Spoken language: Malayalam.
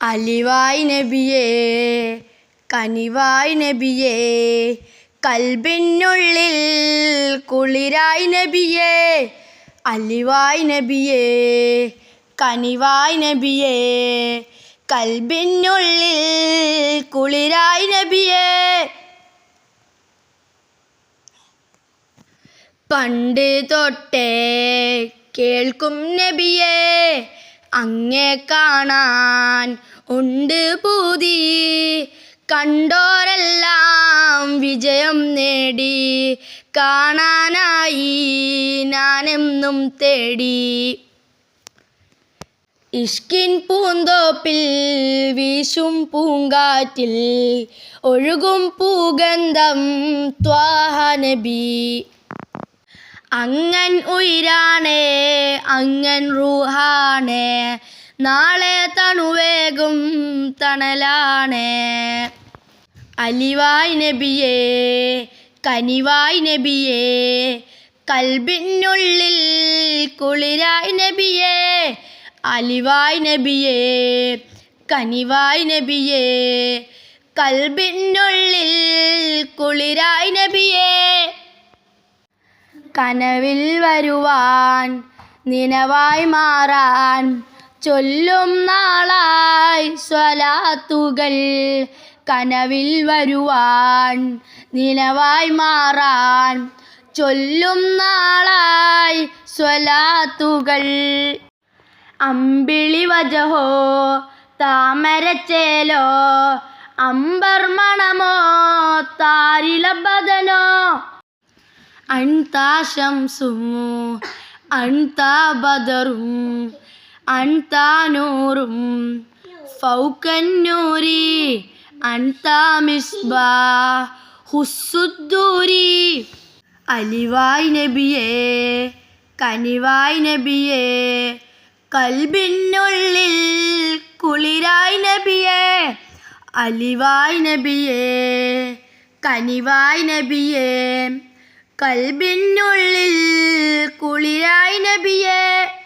അലിവായ് നബിയേ കനിവായ് നബിയേ കൽബിനുള്ളിൽ കുളിരായി നബിയേ അലിവായ് നബിയേ കനിവായ് നബിയേ കൽബിനുള്ളിൽ കുളിരായി നബിയേ. പണ്ട് തൊട്ടേ കേൾക്കും നബിയേ അങ്ങേ കാണാൻ ഉണ്ട് പൂതി. കണ്ടോരെല്ലാം വിജയം നേടി. കാണാനായി ഞാനെന്നും തേടി. ഇഷ്കിൻ പൂന്തോപ്പിൽ വീശും പൂങ്കാറ്റിൽ ഒഴുകും പൂഗന്ധം ത്വാഹ നബി. അങ്ങൻ ഉയരാണേ അങ്ങൻ റൂഹാണേ നാളെ തണുവേകും തണലാണേ. അലിവായ് നബിയേ കനിവായ് നബിയേ കൽബിനുള്ളിൽ കുളിരായ് നബിയേ അലിവായ് നബിയേ കനിവായ് നബിയേ കൽബിനുള്ളിൽ കുളിരായ് നബിയേ. കനവിൽ വരുവാൻ നിനവായി മാറാൻ ചൊല്ലും നാളായി സ്വലാത്തുകൾ കനവിൽ വരുവാൻ നിലവായി മാറാൻ ചൊല്ലും നാളായി സ്വലാത്തുകൾ. അമ്പിളി വജഹോ താമരച്ചേലോ അമ്പർ മണമോ അൺതാ ശംസും അൺതാ ബദറും അൺതാ നൂറും ഫൗക്കന്നൂരി അൺതാ മിസ്ബാ ഹുസുദ്ദൂരി അലിവായ് നബിയേ കനിവായ് നബിയേ കൽബിന്നുള്ളിൽ കുളിരായ് നബിയേ. അലിവായ് നബിയേ കനിവായ് നബിയേ. കൽബിനുള്ളിൽ കുളിരായി നബിയേ.